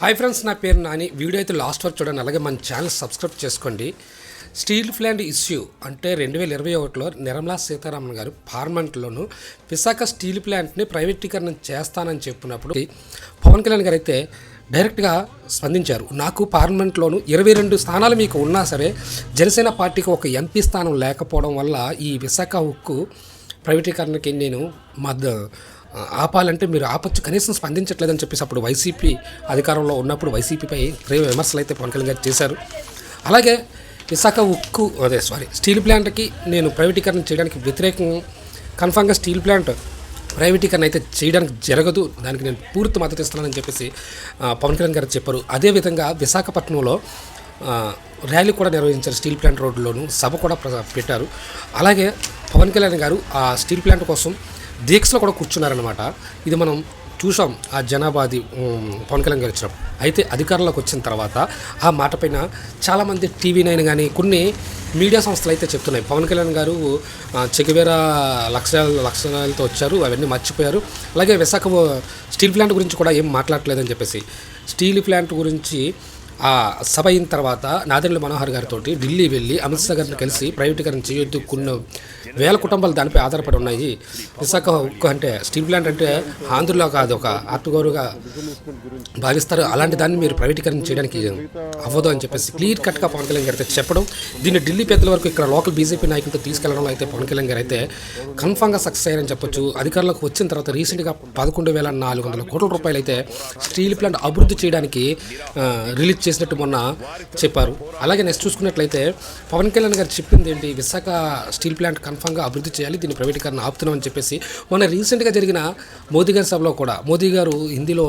Hi friends నా పేరు Nani. Video అయితే లాస్ట్ వరకు చూడండి. అలాగే మన ఛానల్ సబ్స్క్రైబ్ చేసుకోండి. స్టీల్ ప్లాంట్ ఇష్యూ అంటే రెండు వేల ఇరవై ఒకటిలో నిర్మలా సీతారామన్ గారు పార్లమెంట్లోను విశాఖ స్టీల్ ప్లాంట్ని ప్రైవేటీకరణ చేస్తానని చెప్పినప్పుడు పవన్ కళ్యాణ్ గారు అయితే డైరెక్ట్గా స్పందించారు. నాకు పార్లమెంట్లోను ఇరవై రెండు స్థానాలు మీకు ఉన్నా సరే జనసేన పార్టీకి ఒక ఎంపీ స్థానం లేకపోవడం వల్ల ఈ విశాఖ ఉక్కు ప్రైవేటీకరణకి నేను మద్ద ఆపాలంటే మీరు ఆపచ్చు కనీసం స్పందించట్లేదని చెప్పేసి అప్పుడు వైసీపీ అధికారంలో ఉన్నప్పుడు వైసీపీపై తీవ్ర విమర్శలు అయితే పవన్ కళ్యాణ్ గారు చేశారు. అలాగే విశాఖ ఉక్కు అదే సారీ స్టీల్ ప్లాంట్కి నేను ప్రైవేటీకరణ చేయడానికి వ్యతిరేకం కన్ఫామ్గా స్టీల్ ప్లాంట్ ప్రైవేటీకరణ అయితే చేయడానికి జరగదు దానికి నేను పూర్తి మద్దతు ఇస్తున్నానని చెప్పేసి పవన్ కళ్యాణ్ గారు చెప్పారు. అదేవిధంగా విశాఖపట్నంలో ర్యాలీ కూడా నిర్వహించారు స్టీల్ ప్లాంట్ రోడ్లోను సభ కూడా ప్ర- పెట్టారు. అలాగే పవన్ కళ్యాణ్ గారు ఆ స్టీల్ ప్లాంట్ కోసం దీక్షలో కూడా కూర్చున్నారనమాట ఇది మనం చూసాం ఆ జనాభాది పవన్ కళ్యాణ్ గారు వచ్చినప్పుడు అయితే అధికారంలోకి వచ్చిన తర్వాత ఆ మాట పైన చాలామంది టీవీ నైన్ కానీ కొన్ని మీడియా సంస్థలు అయితే చెప్తున్నాయి. పవన్ కళ్యాణ్ గారు ఆ, చెగువేర లక్ష్యాల లక్షణాలతో వచ్చారు అవన్నీ మర్చిపోయారు. అలాగే విశాఖ స్టీల్ ప్లాంట్ గురించి కూడా ఏం మాట్లాడలేదని చెప్పేసి. స్టీల్ ప్లాంట్ గురించి ఆ సభ అయిన తర్వాత నాదెండ్ల మనోహర్ గారితో ఢిల్లీ వెళ్ళి అమిత్ షా గారిని కలిసి ప్రైవేటీకరణ చేయొద్దు కొన్ని వేల కుటుంబాలు దానిపై ఆధారపడి ఉన్నాయి. విశాఖ ఉక్కు అంటే స్టీల్ ప్లాంట్ అంటే ఆంధ్రలో కాదు ఒక ఆత్మగౌరవగా భావిస్తారు. అలాంటి దాన్ని మీరు ప్రైవేటీకరణ చేయడానికి అవ్వదు అని చెప్పేసి క్లియర్ కట్గా పవన్ కళ్యాణ్ గారు అయితే చెప్పడం దీన్ని ఢిల్లీ పెద్దల వరకు ఇక్కడ లోకల్ బీజేపీ నాయకులతో తీసుకెళ్ళడంలో అయితే పవన్ కళ్యాణ్ గారు అయితే కన్ఫామ్గా సక్సెస్ అయ్యారని చెప్పొచ్చు. అధికారంలోకి వచ్చిన తర్వాత రీసెంట్గా పదకొండు వేల నాలుగు వందల కోట్ల రూపాయలు అయితే స్టీల్ ప్లాంట్ అభివృద్ధి చేయడానికి రిలీజ్ చేసినట్టు మొన్న చెప్పారు. అలాగే నెక్స్ట్ చూసుకున్నట్లయితే పవన్ కళ్యాణ్ గారు చెప్పింది ఏంటి? విశాఖ స్టీల్ ప్లాంట్ కన్ఫామ్గా అభివృద్ధి చేయాలి దీన్ని ప్రైవేటీకరణ ఆపుతున్నామని చెప్పేసి. మొన్న రీసెంట్గా జరిగిన మోదీ గారి సభలో కూడా మోదీ గారు హిందీలో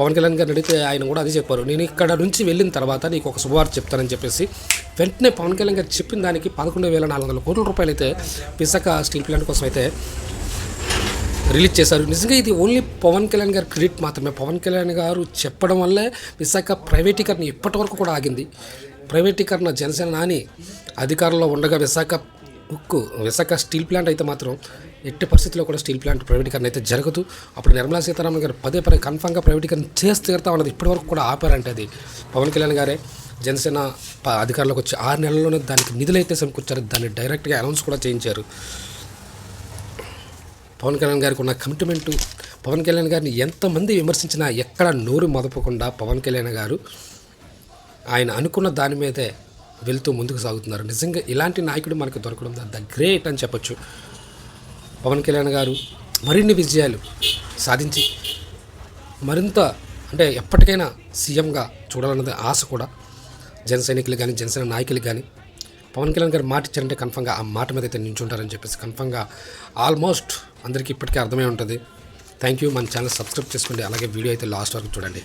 పవన్ కళ్యాణ్ గారిని అడిగితే ఆయన కూడా అదే చెప్పారు. నేను ఇక్కడ నుంచి వెళ్ళిన తర్వాత నీకు ఒక శుభవార్త చెప్తానని చెప్పేసి. వెంటనే పవన్ కళ్యాణ్ గారు చెప్పిన దానికి పదకొండు వేల నాలుగు వందల కోట్ల రూపాయలు అయితే విశాఖ స్టీల్ ప్లాంట్ కోసం అయితే రిలీజ్ చేశారు. నిజంగా ఇది ఓన్లీ పవన్ కళ్యాణ్ గారి క్రెడిట్ మాత్రమే. పవన్ కళ్యాణ్ గారు చెప్పడం వల్లే విశాఖ ప్రైవేటీకరణ ఇప్పటి వరకు కూడా ఆగింది. ప్రైవేటీకరణ జనసేన నాని అధికారంలో ఉండగా విశాఖ ఉక్కు విశాఖ స్టీల్ ప్లాంట్ అయితే మాత్రం ఎట్టి పరిస్థితుల్లో కూడా స్టీల్ ప్లాంట్ ప్రైవేటీకరణ అయితే జరగదు. అప్పుడు నిర్మలా సీతారామన్ గారు పదే పదే కన్ఫామ్గా ప్రైవేటీకరణ చేసి తీరుతా ఉన్నది. ఇప్పటి వరకు కూడా ఆపారంటే అది. పవన్ కళ్యాణ్ గారే జనసేన ప- వచ్చి ఆరు నెలల్లోనే దానికి నిధులు అయితే సమకూర్చారు. దాన్ని డైరెక్ట్గా అనౌన్స్ కూడా చేయించారు. పవన్ కళ్యాణ్ గారికి ఉన్న కమిట్మెంటు పవన్ కళ్యాణ్ గారిని ఎంతమంది విమర్శించినా ఎక్కడ నోరు మొదపకుండా పవన్ కళ్యాణ్ గారు ఆయన అనుకున్న దాని మీదే వెళ్తూ ముందుకు సాగుతున్నారు. నిజంగా ఇలాంటి నాయకుడు మనకు దొరకడం ద గ్రేట్ అని చెప్పొచ్చు. పవన్ కళ్యాణ్ గారు మరిన్ని విజయాలు సాధించి మరింత అంటే ఎప్పటికైనా సీఎంగా చూడాలన్నది ఆశ కూడా. జన సైనికులు కానీ జనసేన నాయకులు కానీ పవన్ కళ్యాణ్ గారు మాట ఇచ్చారంటే కన్ఫర్మ్గా ఆ మాట మీద అయితే నించుంటారని చెప్పేసి కన్ఫర్మ్గా ఆల్మోస్ట్ అందరికీ ఇప్పటికే అర్థమై ఉంటుంది. థ్యాంక్ యూ మన ఛానల్ సబ్స్క్రైబ్ చేసుకోండి. అలాగే వీడియో అయితే లాస్ట్ వరకు చూడండి.